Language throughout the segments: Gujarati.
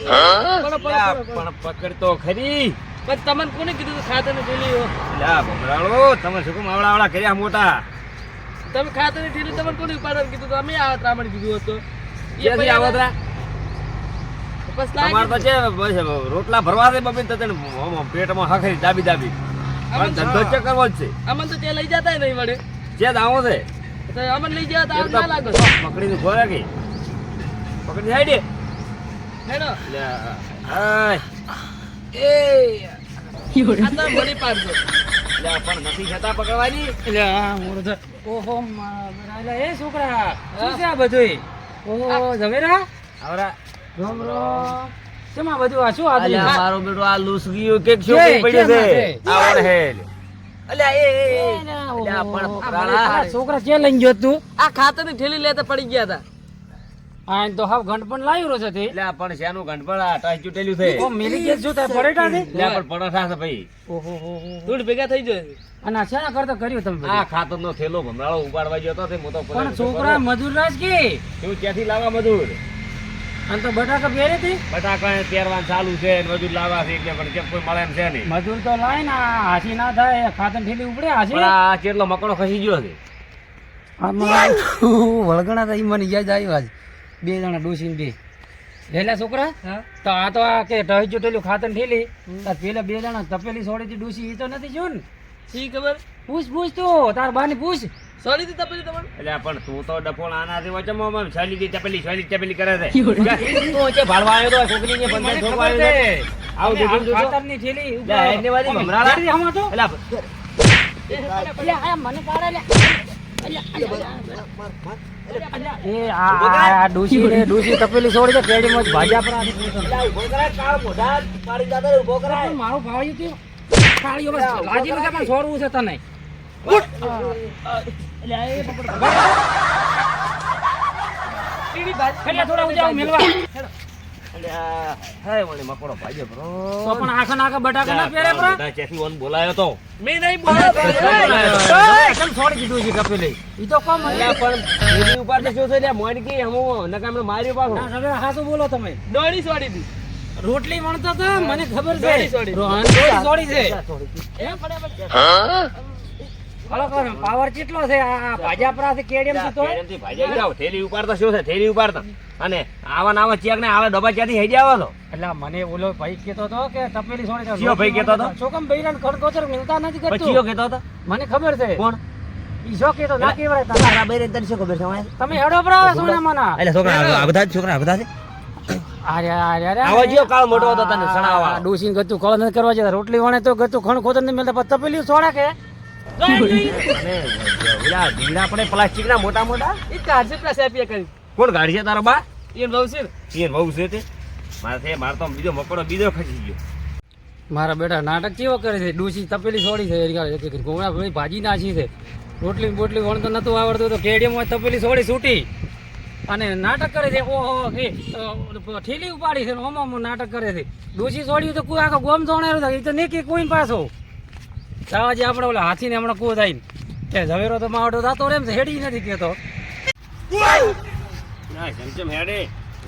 પણ પકડ તો ખરી. પણ તમને કોને કીધું ખાતર? ભમરાળો તમે શું કામ આવડા આવડા કર્યા મોટા. તમે ખાતરની થેલી તમને કોને ઉપાડવાનું કીધું અમે આવત રામણ કીધું હતું. એ પછી આવો તા? તમારે તો છે રોટલા ભરવા દે બબીન તને આમ આમ પેટમાં હખરી દાબી દાબી. પણ ધંધો ચેક કરવો જ છે. અમને તો ત્યાં લઈ જતા નહીં મળે જે આવો છે. તો અમને લઈ જવા તો એક આમ તો ના લાગો. પકડીને ઘોડા પકડી જાય હેડો. હાય. એ. આ તો મળી પાડજો. લ્યા, પણ નથી જતા પકડવાની? એટલે આ મૂર્ધ ઓહો મારા એ છોકરા શું છે આ બધું ઓહો જમેરા આવરા. રામ રામ કેમ બધું આ શું આ મારો બેટો આ લૂસગીઓ કે, છોકરી પડી છે. આ આ હે. અલ્યા એ એ, એ. ના, અલ્યા ઓહો, પણ આ પકડાણા. મારા છોકરા ક્યાં લઈ ગયો તું? આ ખાતરની ઠેલી લેતા પડી ગયા હતા એને તો હાવ ઘંટપણ લાવ્યો છે તે. અલ્યા પણ શેનું ઘંટપણ આ ટાઈ ચૂટેલું છે ઓ મેલી કે જો થાય પડેટા છે? અલ્યા પણ પડોઠા છે ભાઈ. ઓહો હો હો ભેગા થઈ જાય અને આ શેના કરતા કર્યું તમે આ? ખાતરનો થેલો ભમરાળો ઉપાડવા ગયો તો તે મોટો પણ છોકરા મજૂર રાજ કે. તું ક્યાંથી લાવા મજૂર? અને તો બટાકા પહેરે હતી બટાકા પહેરવાનું ચાલુ છે મજૂર લાવવા છે એટલે પણ કેમ કોઈ મળે એમ છે નહીં. મજૂર તો લાય ને હાસી ના થાય ખાતર ઠેલી ઉપડે હાસી. પણ આ ચેટલો મકડો ખસી ગયો છે? આમાં વળગણા થઈ ઈ મને યાદ આવ્યો આજ બે જણા ડોસીને બે લેલા છોકરા તો આ તો આ કે ટહી ચોટેલું ખાતર ઠેલી તાર પેલા બે જણા તપેલી છોડી ડોસી એ તો નથી જો ને શી ખબર પૂછ પૂછ તો તાર બાની પૂછ સોરી થી તપેલી તમારે એટલે પણ તું તો ડફોળ આનાથી વચમાં છાલી દી તપેલી છાલી તપેલી કરે છે તું છે ભાળવા આવ્યો તો છોકરી ને પંચાયત ખબર ઠોકવા છે. આવ્યો. આવું અને આ જોજો, જોજો. ખાતરની થેલી ઉપર- લે, એની વાળી ઓમે, ભમરાડા. જલ્દી હમણાં તો. એટલે એટલે આ મને પાડે લે. અલ્યા. એ આ આ- રે ડોસી ને ડોસી તપેલી છોડી દે કેડીમાં જ ભાજ્યા પર ઊભો કરાય, કાળો મોઢા પાડી દાદા ઊભો કરાય. મારો ભાઈ ભાવ્યું કેવું? કાળીઓ બસ લાજી છે પણ છોડવું છે તને અલ્યા, એ પકડ. એટલે થોડા ઉજાવ મેલવા હાય, વળી મકોડો ભાગ્યો બરો. તો પણ આખા નાખા બટાકા ના પહેરે બરા મોઢા ચેથી ઓન બોલાયો તો? મેં નહીં બોલ્યો કેમ છોડી કીધું છે તપેલી ઈ તો કોમ અલ્યા, પણ એની ઉપર તો શું છે લ્યા, મોનકી, હમું નકામનું માર્યું પાછું. ના હવે હાચું બોલો તમે. દોડી સોડી હતી રોટલી વણતા હતા મને ખબર છે. હલો પાવર કેટલો છે? આ આ ભાજાપરા છે કેડીએમ છે તો? પેરેન્ટથી ભાગ્યા જાઓ, થેલી ઉપાડતા શું છે? થેલી ઉપાડતા. અને આવા ને ચેક ને આવા ડબ્બા ક્યાંથી હેડી આવો એટલે મને ઓલો ભાઈ કહેતો હતો કે તપેલી છોડી કયો ભાઈ કહેતો હતો? શું કેમ ખડકોચર મિલતા નથી પછી કરતું હતો? મને ખબર છે. કોણ? ઈ શું ના કહેવાય તારા. તારા તને શું ખબર છે તમે હેડો પરાવે સોના મના એટલે છોકરા આ બધા છોકરા આ બધા છે? અરે અરે અરે. આવો કાળ મોટો હતો તને ગતું કરવા જતા. રોટલી વણે તો ગતું ખણ ખોતર નહીં મળતા. પણ તપેલી સોડા કે? પ્લાસ્ટિક ના મોટા મોટા? એ કાઢશે પ્લસ આપ્યા કરી. કોણ ગાડી છે તારો બા? એ બહુ છે ને. એ બહુ છે તે? મારે મારે તો બીજો મકડો બીજો ખસી ગયો. મારા બેટા નાટક કેવો કરે છે? ડોસી તપેલી છોડી છે ગોળા ભાઈ ભાજી નાખી છે. રોટલી બોટલી વણતો નતું આવડતું તો કેડિયમમાં તપેલી છોડી છૂટી. અને નાટક કરે છે ઓહો એ ઠેલી ઉપાડી છે ને ઓમ નાટક કરે છે. ડોસી છોડ્યું તો કોઈ આખો ગોમ જોણેરો થાય. એ તો નહીં કે કોઈ પાછો. જવા આપણે ઓલા હાથીને હમણાં કૂવો થાય કે ઝવેરો તો માવડો થતો રે એમ હેડી નથી કેતો ના જેમ જેમ હેડે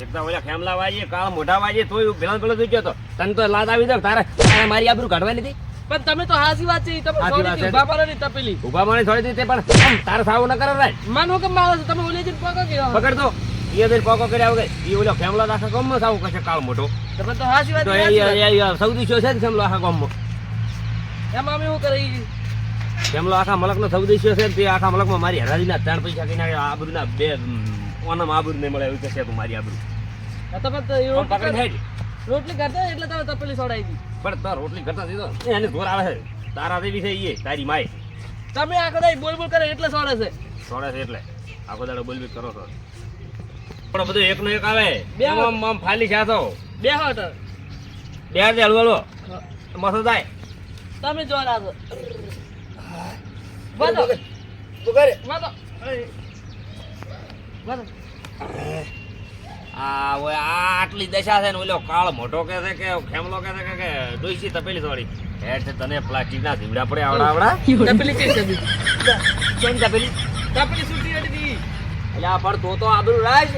એકદમ ઓલા ખેમલા વાજીએ કાળ મોઢા વાજીએ તોય પેલા પેલો થઈ ગયો તો. તને તો લાદ આવી દે તારે તારે મારી આબરૂ કાઢવા લીધી પણ તમે તો હાસી વાત છે તમે. ઊભા પરની તપેલી. ઊભા મને થોડી દીધી પણ તારે સાવ ન કરે રાય. માનો કે મારો છો? તમે ઓલી જઈને પકડો કે પકડ દો એ દર પોકો કર્યા વગર એ ઓલો ખેમલો આખા ગામમાં સાવ કશે કાળ મોટો તમે તો હાસી વાત સૌદી શો છે ને ખેમલો આખા ગામમાં? એમાં અમે શું કરે ઈ? આખા મલકનો સૌદી શો છે તે આખા મલકમાં મારી હરાજીના ત્રણ પૈસા કઈ નાખે આબરૂના બે ઓનમ આબરૂ નહીં મળે એવું કે છે તું મારી આબરૂ. આમ રોટલી કરતા એટલે તમે તપેલી સોડાઈ દી. પણ તાર રોટલી કરતા દીધો એને ઘોર આવે છે. તારા દેવી છે એ તારી માય તમે આખો દાઈ બોલ બોલ કરે એટલે સોડે છે. સોડે છે એટલે. આખો દાડો બોલબી કરો છો. પણ બધું એકનો એક આવે. બે આમ આમ આમ ફાલી છે તો. બે હટ બે હળવો મસ્ત થાય. તમે જો રાખો વાતો વાતો વાતો આ ઓય આટલી દશા છે ને ઓલો કાળ મોટો કે છે કે ખેમલો કે છે કે કે ડોઈસી તપેલી થોડી હેઠ તને પ્લાસ્ટિકના ધીમડા પડે આવડા આવડા. તપેલી કઈ છે કેમ તપેલી? તપેલી સુટી હતી એટલે આ પણ તો તો આબરૂ રાજ.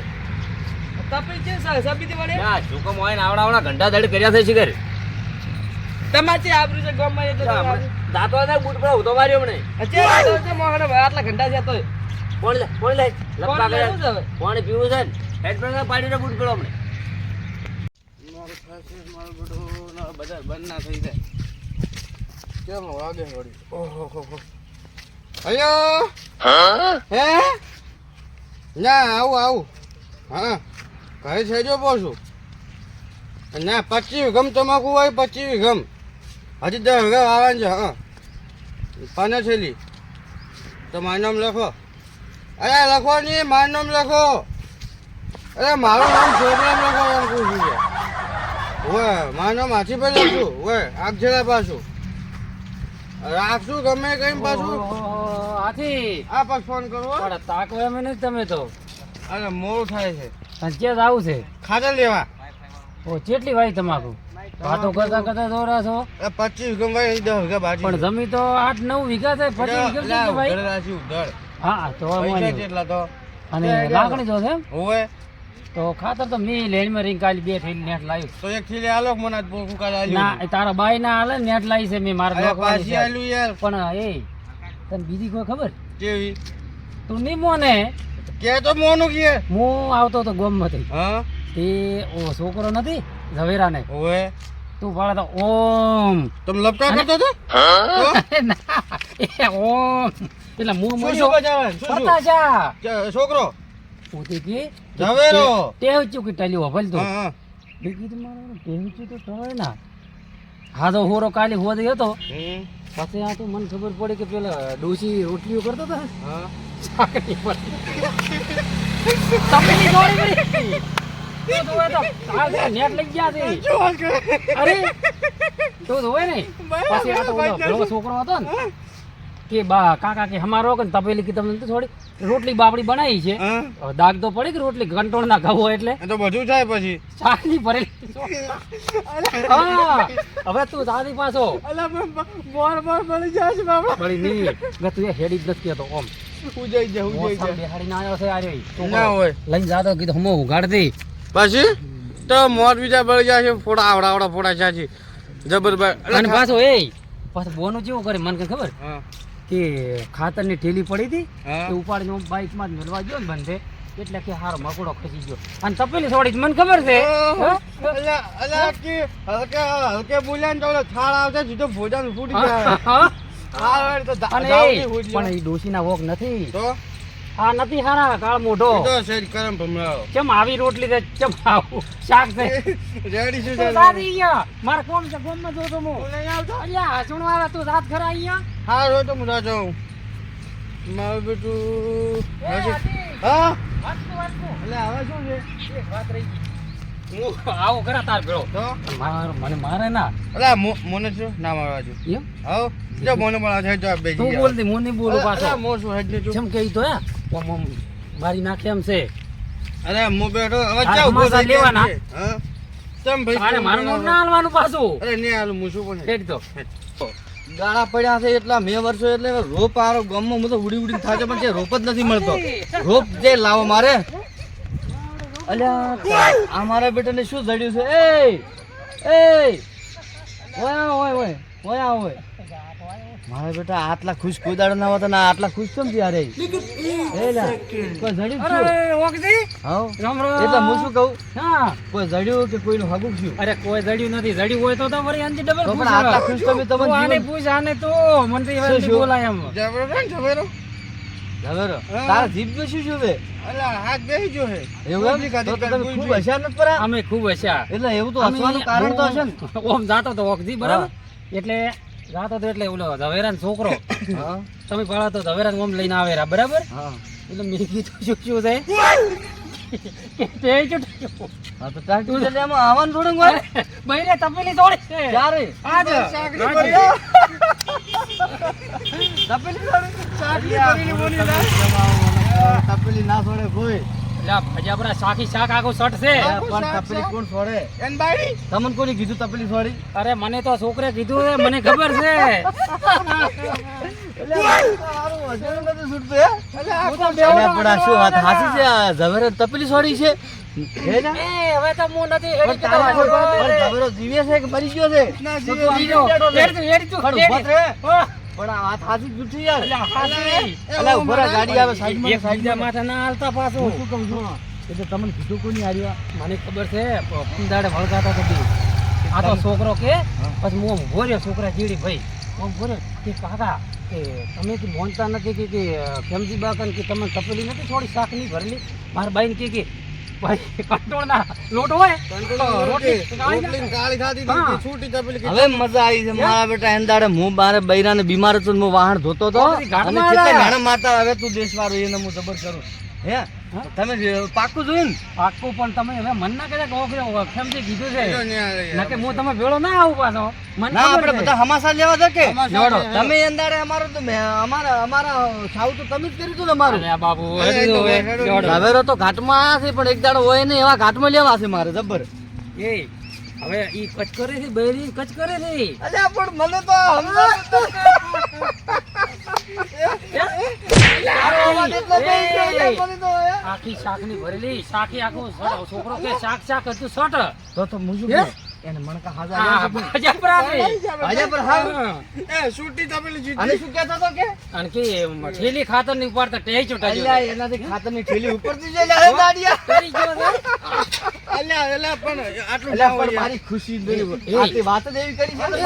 તપેલી છે સાબિતી વડે ના હોય ને આવડા આવડા ઘંટા દડ કર્યા છે શિખર. તમારે આબરૂ છે ગામમાં એટલે તમે આબરૂ. દાંતો હતા બૂટ પર ઉતો માર્યો મને તો મોહને આટલા ઘંટા છે તોય. કોણ લે કોણ લપકા પીવું છે? ને હેડ પર પાડીને બૂટ પેલો અમને મારું થશે મારું બધું ના બંધ ના થઈ જાય. કેમ વાગે વળી? ઓહો હો હો. હલો? હે? ના આવું આવું. હા ઘરે છે જો પાછું. ના પચીસ ગમ તમાકુ હોય પચીસ વીઘમ. હજી દસ વીઘા આવવાનું છે હા. પાને છેલી તો મારું નામ લખો. અરે લખો નહીં મારું નામ લખો. અરે મારું નામ છોકરા લખો એમ પૂછ્યું છે હોય મારું નામ હાથીભાઈ લખશું હોય આગજરા પાછું. રાખશું ગમે કઈ પાછું. હાથી આ પાછ ફોન કરો હો. તાક એમ નથી તમે તો. અરે મોડું થાય છે. અને આવું છે. ખાતર લેવા. ઓ ચેટલી વાય તમાકુ? વાતો કરતા કરતા દોરા છો પચીસ વીઘા ભાઈ દસ વીઘા બાકી પણ જમી તો આઠ નવ વીઘા થાય પચીસ વીઘા ભાઈ. રાખ્યું ઉધડ હા તો કેટલા તો. અને લાકડી જો છે? ઓવે તો ખાતર તો મેં લેણમાં રીંગ કાલે બે થઈને નેટ લાવ્યું. તો એક થીલે આલો મને આજ બોકું કાલે આલ્યું. ના એ તારા બાઈ ના આલે નેટ લાવી છે મેં મારા પાછી છે. આલ્યું યાર. પણ એ તને બીજી કોઈ ખબર? કેવી? તું નહીં મોને. કે તો મોનું કે. હું આવતો હતો. ગોમમાંથી હા? તે ઓ છોકરો નથી ઝવેરાને. ઓએ તું તો ઓમ. તમે લપટા કરતો તો ના, ઓમ. એટલે શું બજાવે શું શું છોકરો? પોતે કે. ઝવેરો. ટેવ ચૂકી ટલ્યો ભલ તો. હા તો મારો ટેવ ચૂકી તો ટળે ના. હા તો હોરો કાલે હોદી હતો. હમ. પછી આ તો મને ખબર પડી કે પેલા ડોસી રોટલીઓ કરતો હતો. હા. સાકરી પર. તપેલી દોડી પડી. તો જોવે તો હાલ નેટ લઈ ગયા છે. અરે તું જોવે ને. પછી આ તો ઓલો છોકરો હતો ને કે બા કાકા કે હમારો કે તપેલી કે તમને તો થોડી રોટલી બાપડી બનાવી છે. દાગ તો પડી કે રોટલી કંટોળ ના ખાવો એટલે. તો બધું થાય પછી. શાકની ભરેલી હા હવે તું દાદી પાછો. બોર બોર જાય છે બાબા વળી નહીં. ગત તું હેડી જ નથી કહેતો ઓમ. ઉજાઈ જાય ઉજાઈ મોસમ બેહાડી ના આવ્યો છે આ રે ના હોય. લઈને જાતો કીધું હમો ઉગાડ દે. પછી? તો મોર બીજા બળી જાય છે ફોડા આવડા આવડા ફોડા ચાચી જબરભાઈ અને પાછો એ પાછો બોનો જેવો કરે મને કઈ ખબર? કે ખાતરની ઠેલી પડી હતી. એ ઉપાડીને હું બાઇકમાં જ મેળવા ગયો ને બંધે એટલે કે હારો મકોડો ખસી ગયો. અને તપેલી છોડી મને ખબર છે હલકે હલકે બોલ્યા ને તો થાળ આવશે સીધો ભોજન ફૂટી જાય. પણ તો એ ડોસી જાય. વોક નથી. તો આ નથી હારા કાળ મોઢો. તો સેજ કરમ ભમરાઓ. કેમ આવી રોટલી દે કેમ આવું શાક છે રેડી શું તું જાત અહીંયા મારે કોમ છે કોમમાં હું. હું નહીં આવતો? અલ્યા હાસુણ વાળા તું જાત ખરા અહીંયા? હા રો તો હું ના જાઉં મારું બેટું હા? વાંચતું, વાંચતું. એટલે હવે શું છે? એક વાત રહી. હું આવું ખરા તાર ભેળો. તો? માર- મને મારે ના. અલા મને મોને શું? ના મારવા જો એમ? હાઉ જો મોને પણ છે જવાબ બેસી તું. બોલ દે મને બોલું પાછો. અલા, મો શું હેડ ને તું? જેમ કે ઈ તો હે. ઓમ ઓમ મારી નાખે એમ છે. અરે હું બેઠો હવે ચા ઊભો થઈ લેવાના? હા? ચમ ભાઈ અરે મારું નામ ના હાલવાનું પાછું. અરે નહીં હાલું હું શું પણ હેડ તો. ગાળા પડ્યા છે એટલા મે વર્ષો એટલે રોપ આરો ગામમાં હું તો ઉડી ઉડીને થાકે પણ છે રોપ જ નથી મળતો. રોપ જે લાવો મારે. અલ્યા આ મારા બેટાને શું જડ્યું છે? એ એ ઓય ઓય ઓય ઓય ઓય મારા બેટા આટલા ખુશ કુદાડ ના હોતા ના આટલા ખુશ કેમ થયા રે? એ લા, કોઈ જડ્યું અરે ઓકજી હાઉ રામ રામ. એટલે હું શું કહું? હા. કોઈ જડ્યું કે કોઈનું હગું થયું? અરે કોઈ જડ્યું નથી. જડ્યું હોય તો તો વળી અંજી ડબલ ખુશ પણ આટલા ખુશ તમે તમને આને પૂછ આને તો મને તો એવા? બોલાય એમ. જબરો ને જબરો જબરો. તારા જીભ શું શું જોવે અલા હાથ બેસી જો હે એવું એમ? તો તો તમે ખૂબ. હસ્યા નથી પરા? અમે ખૂબ હસ્યા એટલે એવું તો હસવાનું કારણ તો હશે ને? ઓમ જાતો તો ઓકજી બરાબર? એટલે જાતો હતો એટલે ઓલો ઝવેરાન છોકરો. હા. તમે પાડો તો ઝવેરાન ઓમ લઈને આવે રા, બરાબર? હા. એટલે મેં કીધું શું શું છે. તપેલી ના છોડે કોઈ. એટલે શાખી શાક આખું શર્ટ છે. પણ તપેલી કોણ છોડે? એન બાઈ? તમને કોને કીધું તપેલી છોડી? અરે મને તો છોકરે કીધું છે મને ખબર છે. અલ્યા, પણ આ શું વાત હાચી છે આ ઝવેરે તપેલી છોડી છે? હે ને? એ હવે તો હું નથી પણ તારે શું પણ ઝવેરો જીવે છે કે મરી ગયો છે? પણ આ વાત જૂઠી યાર. એટલે ગાડી આવે સાઈડમાં બીજા ના હાલતા પાછું. શું કહું છું? એટલે તમને કીધું કોની આર્યા મને ખબર છે પંદાડે વળગાતા તો બી. આ તો છોકરો કે પછી હું રહ્યો છોકરા જીડી ભાઈ. હું રહ્યો કે કાકા કે તમે કે મોનતા નથી કે કે ખેમજી બાકન કે તમે તપેલી નથી થોડી શાક નહીં ભરેલી? મારા બાઈને કે લોટ હોય તો રોટલી કાળી ના- રોટલી કાળી ખાધી હા. હતી, છૂટી હવે મજા આવી છે મારા બેટા એન દાડે હું મારે બૈરાને બીમાર હતો વાહન હું વાહણ ધોતો હતો તો પછી ઘાટમાં અને કેટલા આવ્યા. ઘાણા મારતા હવે તું દેશવાળો એને હું જબર કરું. હે? તમે પાકું પાક્કું જોયું ને? પાક્કું પણ તમે હવે મન ના કર્યા કે ઓખરે ખેમજી કીધું છે. ના કે હું તમે ભેળો ના આવું પાછો. મને આપણે બધા હમાસા લેવા છે કે? તમે અંદર અમારો તો અમારા અમારા સાવ તો તમે જ કર્યું હતું ને અમારું. અરે અરે, તો હવે. તો ઘાટમાં આયા છે પણ એક દાડો હોય ને એવા ઘાટમાં લેવા છે મારે જબર. એ હવે ઈ કચ કરે છે બૈરી કચ કરે છે. અલે પણ મને તો આખી શાકની ભરેલી શાખી આખું છોકરો કે શાક શાક હતું સટ તો તો? કહું? એને મણકા હાજા હાજા પર. હાજા પર હા. એ, સુટી તપેલી જીતી. અને શું કહેતો તો કે અને કે ઠેલી ખાતરની ઉપાડતા ટેઈ ચોટા અલ્યા એનાથી ખાતરની ઠેલી ઉપરથી જ લે, દાડિયા. અલ્યા, અલ્યા, પણ આટલું અલ્યા, પણ મારી ખુશી જોઈ. એ. આ તે વાત જ એવી કરી છે નથી.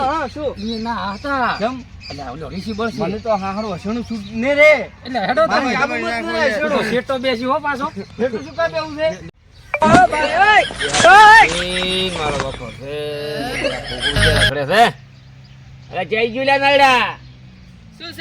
હા, શું? એ ના હતા કેમ? એટલે ઓલો ઋષિ બળશે. મને તો હારું હસણું છૂટ ને રે એટલે હેડો તમે કાબુ તમે રહે, તો શેઠો. શેઠો બેસી હો પાછો શું કામ એવું છે મારો બાપો છે અરે શું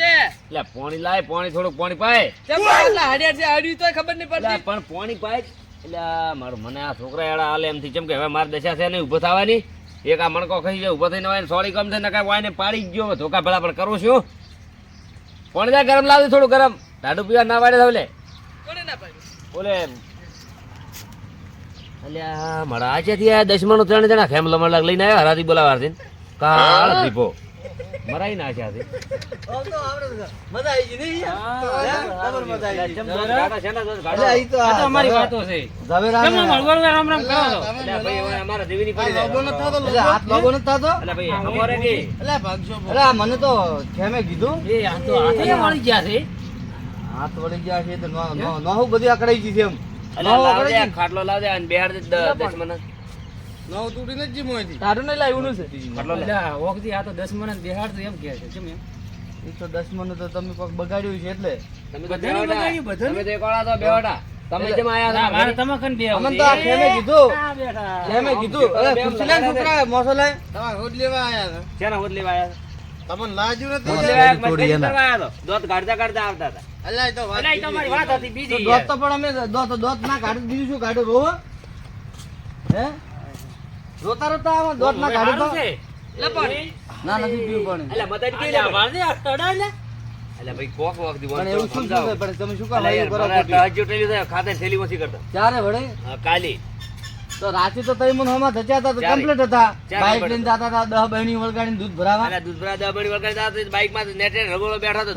લે પાણી લાય પાણી થોડુંક પાણી પાય. છે હાડ્યું ખબર નહીં પડતી પણ પાણી પાય. એટલે મારું મને આ છોકરા એડા હાલે એમથી ચમ કે હવે મારી દશા છે ને ઊભો થવાની એક આ મણકો ખાઈ જાય ઊભો થઈને હોય સોરી કમ છે નકા વાયને પાડી ગયો ધોકા ભેળા પણ કરું છું પાણી ગરમ લાવજો થોડું ગરમ ટાઢું પીવા ના વાડે થાવલે કોને ના પાડ્યું? ઓલે અલ્યા મારા આ દસમાનો ત્રણ જણા ખેમલો લઈને આવ્યા હરાથી કાળ દીપો. મરાઈ છે. મજા આવી ગઈ મજા આવી ગઈ. અમારી વાતો છે. રામ રામ કરો ભાઈ હવે અમારા જેવીની પડી હાથ લાગો થતો? ભાઈ અમારે કે? મને તો ખેમે કીધું. એ આ તો હાથે વળી ગયા છે. હાથ વળી ગયા છે તો નો- નો- બધી અકળાઈ ગઈ છે એમ. ખાટલો અને દે. નવ તૂટી નથી જીમ તારું નહીં લાવ્યું છે ખાટલો ઓગથી આ તો દસ મણ બેહાડ તો એમ કે છે કેમ એમ એ તો દસ મને તો તમે કોક બગાડ્યું છે એટલે તમે તો. તમે તો એકવાળા તો બેહોટા. તમે જેમ આયા મારે. તમે કન બે અમને તો આ ખેમે કીધું ખેમે કીધું અરે ખુરશી લાય છોકરા મોસો લાય તમારે હોદ લેવા આયા હતા. શેના હોદ લેવા આયા? તમને લાજ્યું નથી? હોદ હા, લેવા આયા, થોડી મજબૂરી એના. કરવા આયા તો. દોત કાઢતા કાઢતા આવતા હતા. અલ્યા, તો વાત એટલે તમારી વાત હતી બીજી દોત તો પણ અમે દોત દોત ના કાઢી બીજું શું કાઢ્યું રોવો? હે? રોતા રોતા આમાં દોત ના કાઢ્યું તો. લે પણ. ના નથી પીવું પણ. અલ્યા, મતાઈ કેવી અલ્યા, વાળને આ લે. અલ્યા, ભાઈ, કોક વખત પણ એવું શું પણ તમે શું કામ કરો મારા ખોટી? તહજ્જુદ થયેલું છે, ખાતે થેલી ઓછી કરતા. ચારે વડે હા, કાલી. તો રાતે તો તઈ મને હમણાં ધચ્યા હતા તો કમ્પ્લીટ હતા. બાઇક લઈને જતા હતા દહ બહેણી વળગાડીને દૂધ ભરાવા. અલ્યા, દૂધભરા દબડી વગાડતા હતા, બાઈકમાં નેટે રગોળો બેઠો હતો,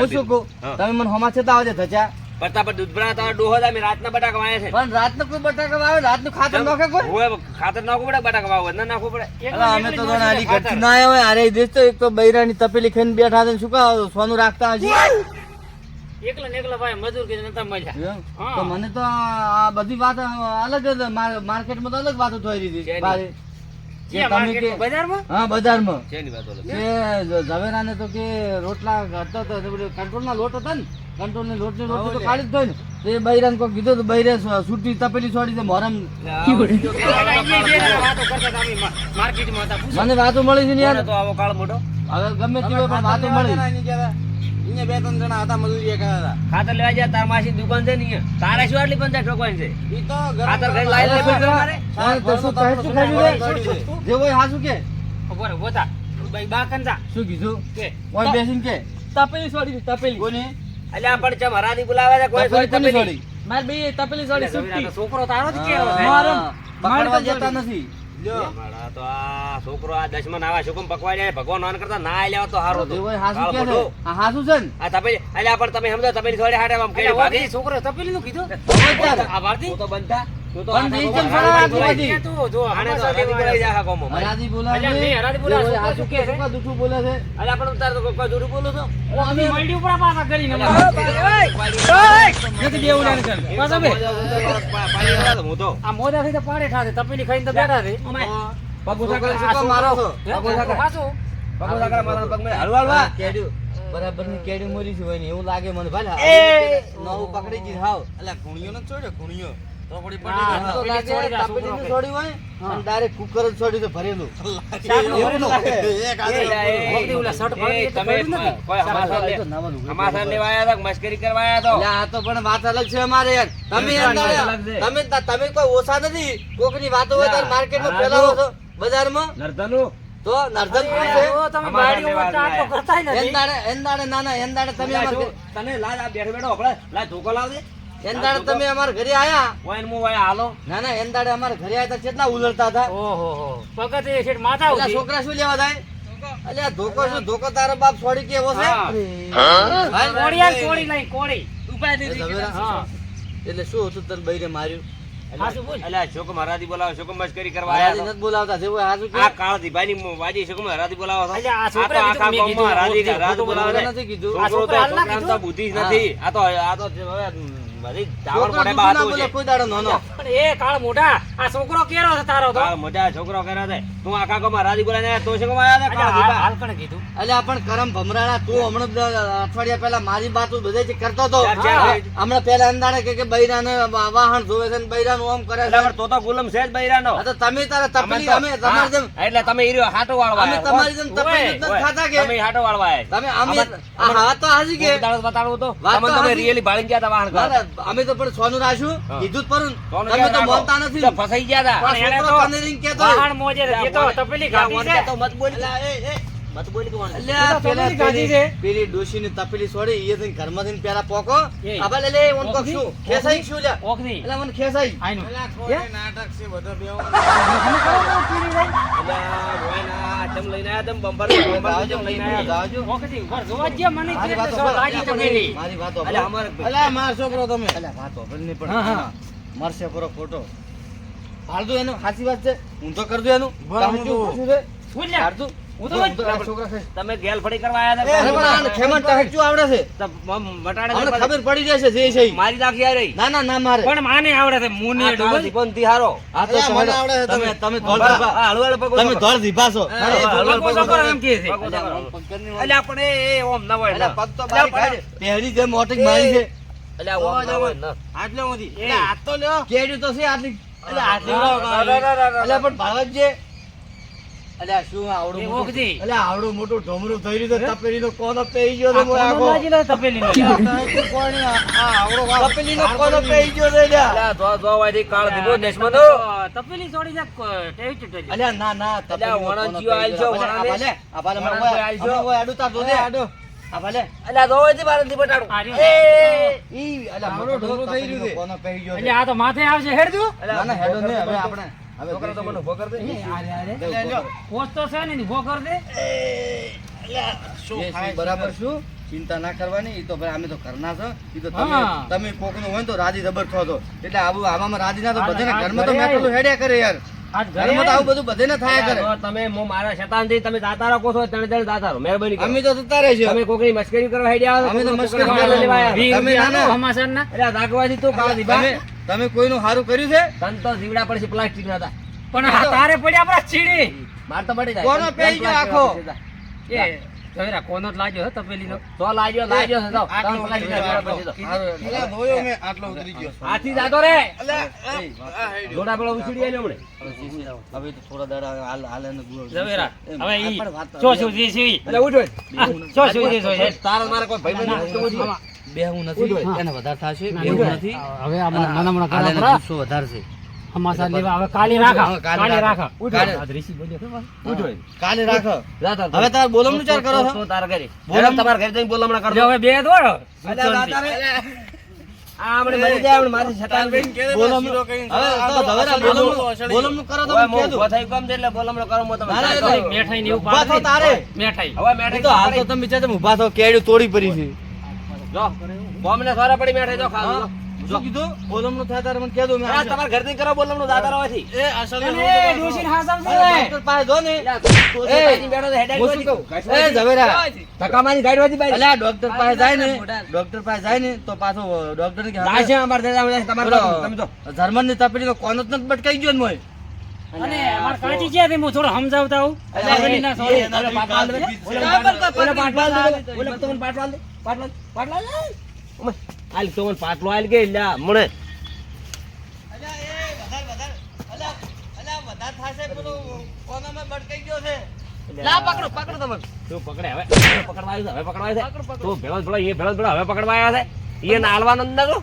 હું શું કહું? તમે મને હમણાં છતાં આવજે ધચ્યા પડતા પર દૂધભરા તમારા ડોહો હતા, મેં રાતના બટાકા વાયા છે. પણ રાતનો કોઈ બટાકા વાવે રાતનું ખાતર નાખે કોઈ? હોય, ખાતર નાખવું પડે બટાકા વાવે ના નાખવું પડે. અમે તો જાણે આલી ઘરથી ના હોય અરે દેશ તો એક તો બૈરાની તપેલી ખાઈને બેઠા હતા શું કહો? સોનું રાખતા હજી એકલા એકલા ભાઈ મજૂર કે નતા મજા તો મને તો આ બધી વાત અલગ જ માર્કેટમાં તો અલગ વાતો થઈ રહી હતી. ઝવેરાને તો કે રોટલા ઘડતો હતો તો કંટ્રોલના લોટ હતા ને કંટ્રોલની લોટની રોટલી તો કાઢી જ ને તો એ બૈરાને કોઈ કીધું તો બૈરે છૂટી તપેલી છોડી દે મોરમ. મને વાતો મળી છે ને યાર? તો આવો કાળ મોટો હવે ગમે તે વાતો મળી. અહીંયા બે ત્રણ જણા હતા મજૂરી કરતા હતા. ખાતર લેવા જાય તાર માસી દુકાન છે ને અહીંયા. તારે શું આટલી પંચાયત ઠોકવાની છે? ઈ તો ખાતર ઘરે લાવી લે પણ ફિલ્ટર મારે. હા, તો શું કહે શું ખાધું રે? જે હોય હાચું કે? ઊભો રહો, ઊભો ભાઈ બા કંજા શું કીધું? કે? ઓય બેસીન કે? તપેલી છોડી દીધી, તપેલી. કોને? અલ્યા પણ ચમ હરાદી બોલાવે છે કોઈ સોળી તપેલી. માર બે તપેલી સોળી છૂટી છોકરો તારો જ કેવો છે? મારો. પકડવા જતા નથી. તો આ છોકરો આ દશમન નાવા શુકમ પકવા જાય. ભગવાન નાન કરતા ના લેવા તો હારો. દેવાય હાસુ છે? આ ને? તપેલી અલ્યા પણ તમે સમજો તપેલી આમ કેડી છોકરો તપેલી નું કીધું? આ ભારતી તું તો તપેલી ખાઈને તો બેઠા છે. બરાબરની કેડી મરી? છે એવું લાગે મને ભલે એ! નવું પકડી ગઈ હાવ. એટલે કુણીયો ને છોડ્યો કુણીયો કરવા તો પણ વાત અલગ છે અમારે તમે. તમે કોઈ ઓછા નથી? કોકની વાતો હોય માર્કેટ હા, ફેલાવો છો? બજારમાં? તો નર્ધન તમે અમારા બાયડીઓ લેવા વચ્ચે આટલો આવ્યા. કરતાય નથી. એન દાડે એન દાડે ના ના એન દાડે તમે તને લાજ બેઠો બેઠો લાજ ધોકો લાવ દે એન દાડે તમે અમારા ઘરે આયા? ઓય ને વાય હાલો. ના ના એન દાડે અમારા ઘરે આયા તા કેટલા ઉલળતા હતા? ઓહો હો પગત એ શેઠ માથા પેલા છોકરા શું લેવા જાય? અલે આ ધોકો શું? ધોકો તારો બાપ છોડી કે એવો છે? હા. કોડિયા કોડી લઈ, કોળી. ઉપાય દીધી. હા. એટલે શું હતું તન બૈરે માર્યું? અલ્યા શોકમ હરાદી બોલાવો શોકમ મસ્કરી કરવા આયા નથી બોલાવતા જેવું હાજુ આ કાળ દીભાની વાજી શોકમ હરાદી બોલાવો તો અલ્યા, આ આ તો છોકરા આખા ગામમાં હરાદી હરાદી ખોટું બોલાવે નથી કીધું. આ છોકરા કીધું? બુદ્ધિ નથી. આ તો આ તો હવે બધી પડે જુઠ્ઠું બા ના હતું બોલે છે કોઈ દાડો નાનો પણ એ કાળ મોઢા, આ છોકરો કેરો છે તારો તો? મોટા છોકરો કર્યા છે તું આખા ગામમાં હરાદી બોલાવીને આયા તો શોકમ આયા હતા અલ્યા, હાલ- દીભા કીધું? અલ્યા પણ કરમ ભમરાડા તું હમણાં અઠવાડિયા પહેલા મારી બાત બધે જે કરતો હતો. મિનિટ. હમણાં પહેલા અંદાણે કે કે બૈરાને વાહન ધોવે છે ને બૈરાનું ઓમ કરે છે તો તો ગુલમ છે જ બૈરાનો તો તમે તારે તપલી અમે તમારી જેમ એટલે તમે ઈર્યો હાટો વાળવા અમે તમારી જેમ તપેલી ખાતા કે તમે હાટો વાળવા તમે અમે હા તો હાજી કે કોક દાડો બતાડવું તો તો તમે રિયલી ભાળી ગયા તા વાહન અમે તો પણ સોનું રાખ્યું. કીધું જ પરું. કોને તમે તો બોલતા નથી. ફસાઈ ગયા હતા પણ એને તો મોજે તો તપેલી ગાધી તો મત બોલ. એ, પેલા તપેલી ગાધી પેલી- છે. પેલી તપેલી છોડી, એ થઈને ઘરમાં થઈને પેલા પોકો. આબા લે લે, ઓન કોક શું? ખેંચાઈ શું લ્યા? ઓખની. અલ્યા, મને ખેંચાઈ. આયનું. નાટક છે બધા બેવ અલ્યા, લઈને આયા તમ બમ્પર બમ્પર જાવજો, લઈને આયા. જાવજો. ઓખની. ઉપર જોવા જ મને મારી એટલે વાતો સો સાંભળો. લાગી તપેલી. મારી વાતો અલ્યા, સાંભળો. અલ્યા, મારો છોકરો તમે અલ્યા, વાતો સાંભળ નહીં પણ હા, હા. હા. મારશે પરો ખોટો હાલતું એનું સાચી વાત છે હું તો કરજો એનું. સાચું છે શું આ. તમે ગેલ ફડી કરવા આયા હતા પણ આને ખેમણ આવડે છે? તો ખબર પડી જશે જે છે મારી નાખી આ રહી. ના ના ના મારે. પણ માને આવડે છે મુની આ કાળો દીપોન આ તો મને આવડે છે તમે તમે. ધોળ બા, ધીપા- આ હળવો હળવો પગો તમે ધોળ ધીપા છો. હા, હા, હળવો પગો પગો પકડો એમ કહે છે. પગો અલ્યા, પકડો. ઓમ પગની વાત- અલ્યા, પણ એ એ ઓમ ના હોય અલ્યા, પગ તો અલ્યા, પહેરી જે મોટી મારી છે. એટલે ઓમ ના. હોય આટલે માંથી અલ્યા હાથ તો લ્યો. કેડ્યું તો છે આટલી એટલે આટલી. અલ્યા, પણ ભાવત છે અલ્યા શું આવડું મોટું અલ્યા આવડું મોટું ઢોમરું થઈ રહ્યું છે તપેલીનો કોનો પેઈ ગયો છે મોય કોનો આખો. લાગી લે આ- આવડો વાવ. તપેલીનો કોનો પેઈ ગયો છે અલ્યા, ધો- ધો વાયથી કાળો દીપો દેશમાં તપેલી છોડી દે, ટેવી ચૂંટાઈ અલ્યા ના ના તપેલીનો વણન કોનો આલ છો, આ ભલે, આ ભલે, વણન કોઈ આલ છો. ઓય આડું તાર જોજે, આડું. આ ભલે. અલ્યા, ધો વાયથી બારણથી બટાડું. એ! ઈ, અલ્યા, મોટો ઢોરો થઈ રહ્યું છે. કોનો પેઈ ગયો છે. આ તો માથે આવશે હેડ દો ના ના હેડો નહીં, હવે આપણે હવે છોકરા તો મને ઊભો કર દે. અલ્યા, લ્યો. પોચ તો છે ને ભો કર દે શું એ ખાય શું બરાબર શું ચિંતા ના કરવાની ઈ તો ભાઈ અમે તો ઘરના છો ઈ તો તમે. તમે હોય ને તો રાજી જબર થો તો એટલે આવું આવામાં રાજી ના તો બધાને ઘરમાં તો આવ્યું. હેડ્યા કરે યાર ઘરમાં તો આવું આવી. બધું બધાને થાય કરે તમે હું મારા શેતાનથી તમે દાતા રાખો છો ત્રણ ત્રણ દાતા રહો. મહેરબાની કરો. અમે તો જતા રહે છે અમે કોકની મશ્કરી કરવા હેડ્યા અમે તો મશ્કરી કરવા લેવા તમે ના, ના. આપો હમાસરના. અલ્યા, રાખવાથી તું કાળો દીપા. તમે કોઈનું સારું કર્યું છે? તન તો જીવડા પડશે પ્લાસ્ટિક ના હતા. પણ તારે પડ્યા આપણા છીડી માર તો પડી જાય. કોનો પેઈ ગયો આખો? એ જવેરા કોનો જ લાગ્યો પેલી નો તો લાગ્યો લાગ્યો હતો તો. આટલો ધોયો મેં આટલો ઉતરી ગયો. હાથી જાતો રે. જોડા પેલો ઉછડી આલ્યો હમણે. હવે તો થોડા દાડા હાલ હાલે ને ગુરો જવેરા હવે ઈ ચો શું જે છે ઈ. અલ્યા, ઉઠ ચો શું જે છે. તારો મારે કોઈ ભાઈબંધ નથી, તો હું નથી એને વધારે થશે બે હું નથી. હવે આ નાના મોટા પરા. ગુસ્સો વધારે છે. અમાસા લેવા હવે કાલે રાખા હા, કાલે કાલે રાખા. રાખા કાલે. આ ઋષિ બોલ્યો ખબર? ઉઠો કાલે રાખો. જા તાર હવે તાર બોલમનું ચાર કરો છો તાર ઘરે. બોલમ- તમારા ઘરે જઈને બોલમણા કરજો હવે બે દોડો. આ મરી જાય હમણે મારી શેતાન ગઈ. હવે તો ધવેરા બોલમનું બોલમનું કરો તો હવે મને હું કહેજો. ઊભો ને એટલે કરો તમે. મેઠાઈ એવું ઊભા તારે. મેઠાઈ હવે મેઠાઈ. તો હાલ તો તમે વિચાર તમે ઊભા થો કેડ્યું તોડી પડી છે. જો બોમને સોરા પડી બેઠે જો ખાધું શું કીધું બોલમનું થાય તારે મને કહેજો મેં આ આવશે. તમારા ઘરથી કરો બોલમણું દાદા રહેવાથી. એ અસલ એ ડોશીને હાસમ છે. ડોક્ટર પાસે જો ને એ, બેઠો તો હેડાઈ હું શું કહું? ગોતી. એ ઝવેરા વાજી બાઈ. અલ્યા ડોક્ટર પાસે જાય ને ડોક્ટર પાસે જાય ને તો પાછો ડોક્ટર ને કે જાય છે અમારા દાદા, તમારા. તમે તો જર્મનની તપેલી નો કોનો જ નથી બટકાઈ ગયો ને મોય અને માર કાચી છે હું થોડો સમજાવતા હું તપેલી ના સોળી. ઓલો પાટવાલ દે. ઓલો- પાટવાલ દે. ઓલો તો મને પાટવાલ દે. પાટવાલ, પાટવાલ દે. ઓમે, હાલ તો મને પાટલો આલ કે લ્યા, મને. લા પકડો પકડો તમે તું પકડે હવે. હવે છે, હવે પકડવા છે. તું ભેળો ભેળો, એ ભેળો ભેળો, હવે પકડવા છે. એને હાલવાનો જ નતો.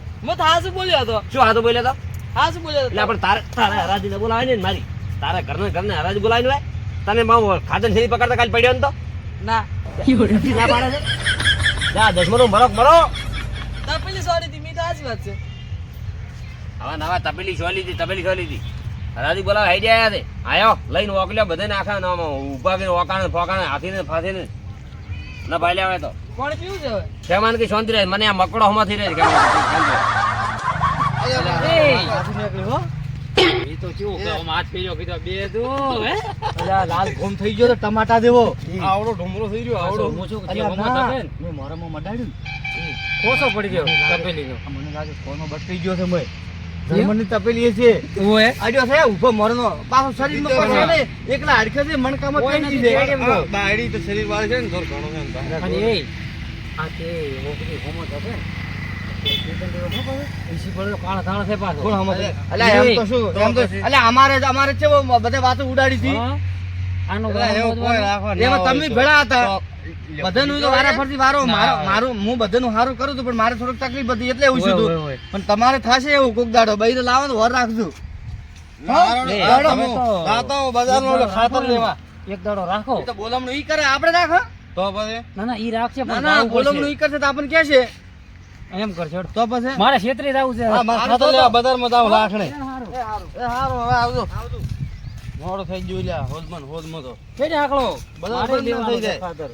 હાસુ બોલ્યો હતો શું હાથું બોલ્યો તો? હાસુ બોલ્યો એટલે આપણે તારે તારે હરાજીને બોલાવે ને મારી તારે ઘરને ઘરને હરાજ બોલાવીને હોય તને મારું ખાધન શેરી પકડતા કાલ પડ્યો ને તો? ના. ના પાડે છે? જા દસમનો મરો મરો. તપેલી સોરી થી મી તો આજ વાત છે. હવે નવા તપેલી સોલી હતી તપેલી સોલી હતી હરાજી બોલાવે હાઈ જાય છે. આયો લઈને ઓકલ્યો બધાને આખા નામ ઊભા કરીને ઓકાણે ફોકાણે હાથીને ફાથીને ના ભાઈ આવે તો. કોણ પીવું છે હવે? શેમાન કે શાંતિ રહે? મને આ મકડો હમાથી રહે કે તો કેવું કે હાથ ફેર્યો કીધો બે તું હે? અલ્યા, લાલ ઘૂમ થઈ ગયો તો ટમાટા આવડો ઢોમરો થઈ ગયો આવડો. હું કે. છે ને, મેં મોઢામાં મડાડ્યું કોસો પડી ગયો મને લાગે કોનો બટકાઈ ગયો છે મોય તપેલી એ છે. ઓએ છે ઊભો મરનો. પાછો શરીરમાં ને એકલા હાડકે છે મણકામાં કોઈ તો. બાયડી તો શરીર વાળી છે ને થોડું ઘણું છે ને અને એ આ તે હોમો થશે ને. અમારે અમારે છે બધે વાતો ઉડાડી હતી? તમે ભેળા હતા. બધાનું તો વારા ફરતી વારો મારું હું બધાનું સારું કરું છું પણ મારે થોડુંક તકલીફ હતી એટલે એવું છું. પણ તમારે થશે એવું કોક દાડો? બઈ તો લાવો તો વર રાખજો. એક દાડો રાખો બોલમણું ઈ કરે આપડે રાખો. તો ના ના ઈ રાખશે બોલમણું ઈ કરશે તો આપણને કે છે એમ કરજો. તો પછી? મારે છેતરી જવું છે. હા મારે ખાતર લેવા બજારમાં જાવ લાખણે. હારું. એ હારું હવે આવજો. મોડો થઈ ગયો લ્યા હોદમાં હોદમાં તો. કેજે આકડો બધો થઈ જાય. ખાતર.